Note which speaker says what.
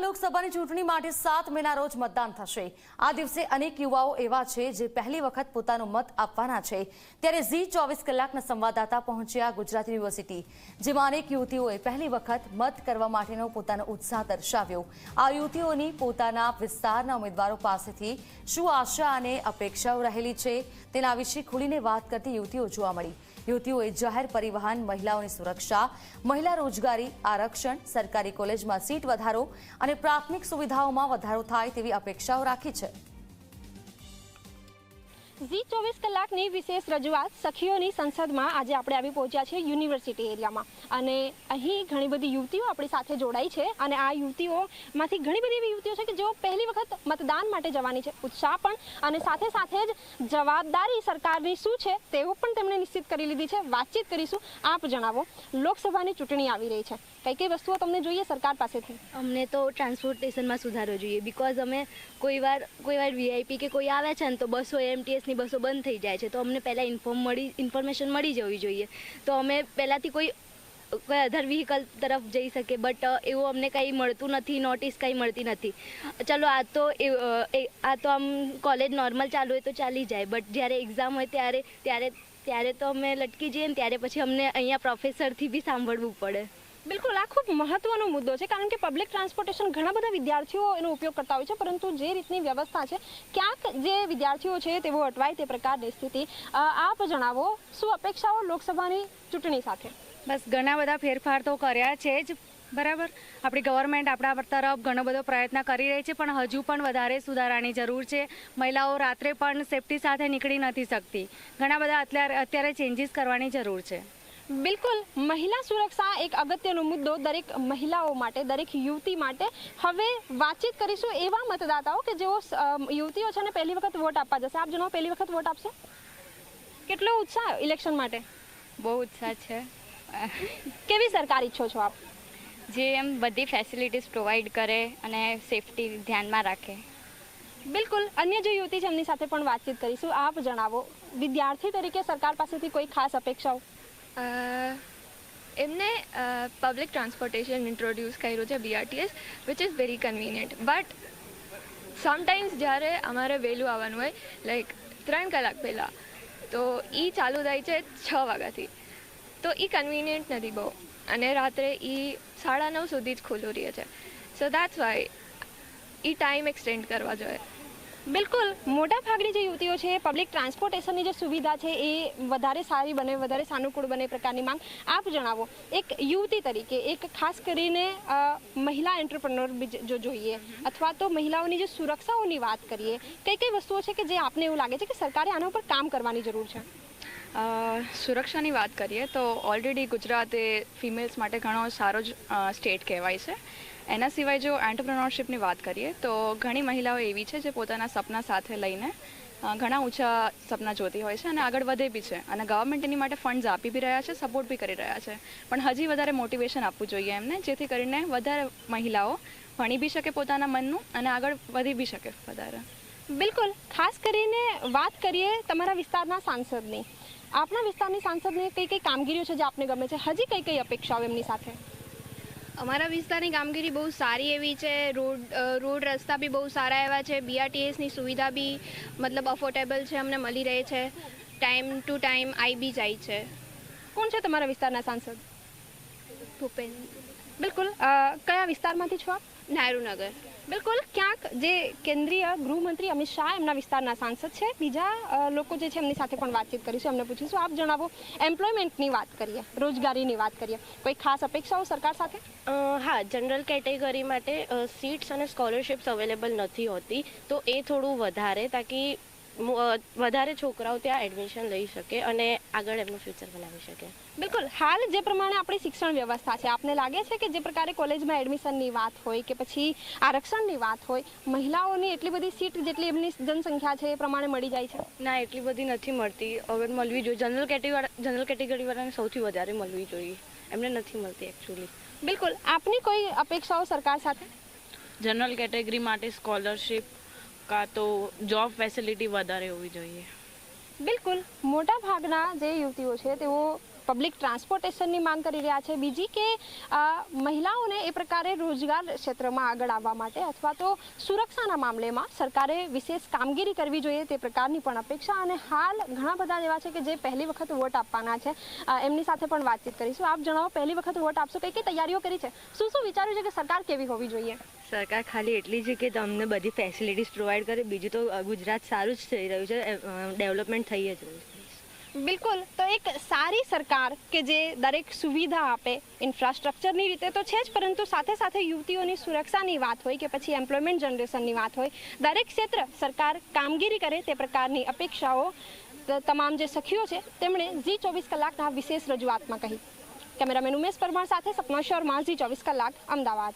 Speaker 1: લોકસભાની ચૂંટણી માટે સાત મેના રોજ મતદાન થશે. આ દિવસે અનેક યુવાઓ એવા છે જે પહેલી વખત પોતાનો મત આપવાના છે. ત્યારે ઝી ચોવીસ કલાકના સંવાદદાતા પહોંચ્યા ગુજરાત યુનિવર્સિટી, જેમાં અનેક યુવતીઓએ પહેલી વખત મત કરવા માટેનો પોતાનો ઉત્સાહ દર્શાવ્યો. આ યુવતીઓની પોતાના વિસ્તારના ઉમેદવારો પાસેથી શું આશા અને અપેક્ષાઓ રહેલી છે તેના વિશે ખુલીને વાત કરતી યુવતીઓ જોવા મળી. યુવતીઓએ જાહેર પરિવહન, મહિલાઓની સુરક્ષા, મહિલા રોજગારી, આરક્ષણ, સરકારી કોલેજમાં સીટ વધારો અને પ્રાથમિક સુવિધાઓમાં વધારો થાય તેવી અપેક્ષાઓ રાખી છે.
Speaker 2: ઝી ચોવીસ કલાકની વિશેષ રજૂઆત સખીઓની સંસદમાં આજે આપણે આવી પહોંચ્યા છીએ યુનિવર્સિટી એરિયામાં. અને અહીં ઘણી બધી યુવતીઓ આપણી સાથે જોડાઈ છે અને આ યુવતીઓમાંથી ઘણી બધી એવી યુવતીઓ છે કે જેઓ પહેલી વખત મતદાન માટે જવાની છે. ઉત્સાહ પણ અને સાથે સાથે જ જવાબદારી સરકારની શું છે તેવું પણ તેમણે નિશ્ચિત કરી લીધી છે. વાતચીત કરીશું. આપ જણાવો. લોકસભાની ચૂંટણી આવી રહી છે. કઈ કઈ વસ્તુઓ તમને જોઈએ સરકાર પાસેથી?
Speaker 3: અમને તો ટ્રાન્સપોર્ટેશનમાં સુધારો જોઈએ. બિકોઝ અમે કોઈ વાર કોઈ વાર વીઆઈપી કે કોઈ આવે છે ને તો બસો એમટીએસની બસો બંધ થઈ જાય છે, તો અમને પહેલાં ઇન્ફોર્મ મળી ઇન્ફોર્મેશન મળી જવી જોઈએ. તો અમે પહેલાંથી કોઈ કોઈ અધર વ્હીકલ તરફ જઈ શકે બટ એવું અમને કંઈ મળતું નથી નોટિસ કંઈ મળતી નથી. ચલો, આ તો આ તો આમ કોલેજ નોર્મલ ચાલુ હોય તો ચાલી જાય બટ જ્યારે એક્ઝામ હોય ત્યારે ત્યારે ત્યારે તો અમે લટકી જઈએ ને, ત્યારે પછી અમને અહીંયા પ્રોફેસરથી બી સાંભળવું પડે.
Speaker 2: બિલકુલ, આ ખૂબ મહત્વનો મુદ્દો છે, કારણ કે પબ્લિક ટ્રાન્સપોર્ટેશન ઘણા બધા વિદ્યાર્થીઓ એનો ઉપયોગ કરતા હોય છે, પરંતુ જે રીતની વ્યવસ્થા છે, ક્યાંક જે વિદ્યાર્થીઓ છે તેઓ અટવાય તે પ્રકારની સ્થિતિ. આપ જણાવો, શું અપેક્ષાઓ લોકસભાની ચૂંટણી સાથે?
Speaker 4: બસ, ઘણા બધા ફેરફાર તો કર્યા છે જ, બરાબર? આપણી ગવર્મેન્ટ આપણા તરફ ઘણો બધો પ્રયત્ન કરી રહી છે, પણ હજુ પણ વધારે સુધારાની જરૂર છે. મહિલાઓ રાત્રે પણ સેફટી સાથે નીકળી નથી શકતી. ઘણા બધા અત્યારે અત્યારે ચેન્જીસ કરવાની જરૂર છે.
Speaker 2: બિલકુલ. મહિલા સુરક્ષા એક અગત્યનો મુદ્દો દરેક મહિલાઓ માટે દરેક યુવતી માટે. હવે વાતચીત કરીશું એવા મતદાતાઓ કે જેઓ યુવતીઓ છે ને પહેલી વખત વોટ આપવા જશે. આપ જણાવો પહેલી વખત વોટ આપશે? કેટલો ઉત્સાહ ઇલેક્શન માટે?
Speaker 4: બહુ ઉત્સાહ છે.
Speaker 2: કેવી સરકાર ઈચ્છો છો આપ?
Speaker 4: જે એમ બધી ફેસિલિટીઝ પ્રોવાઈડ કરે અને સેફટી ધ્યાનમાં રાખે.
Speaker 2: બિલકુલ. અન્ય જે યુવતી છે એમની સાથે પણ વાતચીત કરીશું. આપ જણાવો વિદ્યાર્થી તરીકે સરકાર પાસેથી કોઈ ખાસ અપેક્ષાઓ?
Speaker 5: એમને પબ્લિક ટ્રાન્સપોર્ટેશન ઇન્ટ્રોડ્યુસ કર્યું છે BRTS which is very convenient but sometimes જ્યારે અમારે વહેલું આવવાનું હોય લાઈક ત્રણ કલાક પહેલાં, તો એ ચાલુ થાય છે છ વાગ્યાથી. તો એ કન્વિનિયન્ટ નથી બહુ. અને રાત્રે એ સાડા નવ સુધી જ ખુલ્લું રહે છે. સો દેટ્સ વાય એ ટાઈમ એક્સટેન્ડ કરવા જોઈએ.
Speaker 2: બિલકુલ. મોટા ભાગની જે યુવતીઓ છે પબ્લિક ટ્રાન્સપોર્ટેશનની જે સુવિધા છે, એ વધારે સારી બને, વધારે સાનુકૂળ બને પ્રકારની માંગ આપ જણાવો. એક યુવતી તરીકે, એક ખાસ કરીને મહિલા એન્ટરપ્રનોર જો જોઈએ, અથવા તો મહિલાઓની જે સુરક્ષાઓની વાત કરીએ કઈ કઈ વસ્તુઓ છે કે જે આપને એવું લાગે છે કે સરકારે આના ઉપર કામ કરવાની જરૂર છે?
Speaker 6: સુરક્ષાની વાત કરીએ તો ઓલરેડી ગુજરાત એ ફિમેલ્સ માટે ઘણો સારો જ સ્ટેટ કહેવાય છે. એના સિવાય જો એન્ટરપ્રનોરશિપની વાત કરીએ તો ઘણી મહિલાઓ એવી છે જે પોતાના સપના સાથે લઈને ઘણા ઊંચા સપના જોતી હોય છે અને આગળ વધે બી છે અને ગવર્મેન્ટ એની માટે ફંડ્સ આપી બી રહ્યા છે સપોર્ટ બી કરી રહ્યા છે. પણ હજી વધારે મોટિવેશન આપવું જોઈએ એમને, જેથી કરીને વધારે મહિલાઓ ભણી બી શકે પોતાના મનનું અને આગળ વધી બી શકે વધારે.
Speaker 2: બિલકુલ. ખાસ કરીને વાત કરીએ તમારા વિસ્તારના સાંસદની. આપણા વિસ્તારની સાંસદની કઈ કઈ કામગીરીઓ છે જે આપને ગમે છે? હજી કઈ કઈ અપેક્ષાઓ એમની સાથે?
Speaker 7: અમારા વિસ્તારની કામગીરી બહુ સારી એવી છે. રોડ રોડ રસ્તા બી બહુ સારા એવા છે. બીઆરટીએસની સુવિધા બી મતલબ અફોર્ડેબલ છે અમને મળી રહે છે. ટાઈમ ટુ ટાઈમ આવી બી જાય છે.
Speaker 2: કોણ છે તમારા વિસ્તારના સાંસદ?
Speaker 7: ભૂપેન્દ્ર.
Speaker 2: બિલકુલ. કયા વિસ્તારમાંથી છો આપ?
Speaker 7: નાયરુનગર
Speaker 2: બિલકુલ. ક્યાંક જે કેન્દ્રીય ગૃહમંત્રી અમિત શાહ એમના વિસ્તારના સાંસદ છે, બીજા લોકો જે છે એમની સાથે પણ વાતચીત કરીશું એમને પૂછીશું આપ જણાવો? એમ્પ્લોયમેન્ટની વાત કરીએ, રોજગારીની વાત કરીએ. કોઈ ખાસ અપેક્ષાઓ સરકાર સાથે?
Speaker 8: હા જનરલ કેટેગરી માટે સીટ્સ અને સ્કોલરશિપ્સ અવેલેબલ નથી હોતી. તો એ થોડું વધારે, તાકી વધારે છોકરાઓ ત્યાં એડમિશન લઈ શકે અને આગળ એમનું ફ્યુચર બનાવી શકે.
Speaker 2: બિલકુલ. હાલ જે પ્રમાણે આપણી શિક્ષણ વ્યવસ્થા છે આપને લાગે છે કે જે પ્રકારે કોલેજમાં એડમિશનની વાત હોય કે પછી આરક્ષણની વાત હોય મહિલાઓની એટલી બધી સીટ જેટલી એમની જનસંખ્યા છે એ પ્રમાણે મળી જાય છે?
Speaker 4: ના એટલી બધી નથી મળતી. હવે મળવી જોઈએ. જનરલ કેટેગરી જનરલ કેટેગરીવાળાને સૌથી વધારે મળવી જોઈએ. એમને નથી મળતી એકચ્યુઅલી
Speaker 2: બિલકુલ. આપની કોઈ અપેક્ષાઓ સરકાર સાથે?
Speaker 9: જનરલ કેટેગરી માટે સ્કોલરશિપ કાં તો જોબ ફેસિલિટી વધારે હોવી જોઈએ.
Speaker 2: બિલકુલ. મોટા ભાગના જે યુવતીઓ છે તેઓ પબ્લિક ટ્રાન્સપોર્ટેશનની માંગ કરી રહ્યા છે. બીજી કે મહિલાઓને એ પ્રકારે રોજગાર ક્ષેત્રમાં આગળ આવવા માટે અથવા તો સુરક્ષાના મામલેમાં સરકારે વિશેષ કામગીરી કરવી જોઈએ તે પ્રકારની પણ અપેક્ષા અને હાલ ઘણા બધા એવા છે કે જે પહેલી વખત વોટ આપવાના છે. એમની સાથે પણ વાતચીત કરીશું. આપ જણાવો, પહેલી વખત વોટ આપશો? કઈ કઈ તૈયારીઓ કરી છે? શું શું વિચાર્યું છે કે સરકાર કેવી હોવી જોઈએ?
Speaker 3: સરકાર ખાલી એટલી છે કે તમને બધી ફેસિલિટીઝ પ્રોવાઈડ કરે. બીજું તો ગુજરાત સારું જ થઈ રહ્યું છે. ડેવલપમેન્ટ થઈ જ રહ્યું છે.
Speaker 2: બિલકુલ. તો એક સારી સરકાર કે જે દરેક સુવિધા આપે ઇન્ફ્રાસ્ટ્રક્ચરની રીતે તો છે જ, પરંતુ સાથે સાથે યુવતીઓની સુરક્ષાની વાત હોય કે પછી એમ્પ્લોયમેન્ટ જનરેશનની વાત હોય, દરેક ક્ષેત્ર સરકાર કામગીરી કરે તે પ્રકારની અપેક્ષાઓ તમામ જે સખીઓ છે, તેમણે જી ચોવીસ કલાકના વિશેષ રજૂઆતમાં કહી. કેમેરામેન ઉમેશ પરમાર સાથે સપના શર્મા જી ચોવીસ કલાક, અમદાવાદ.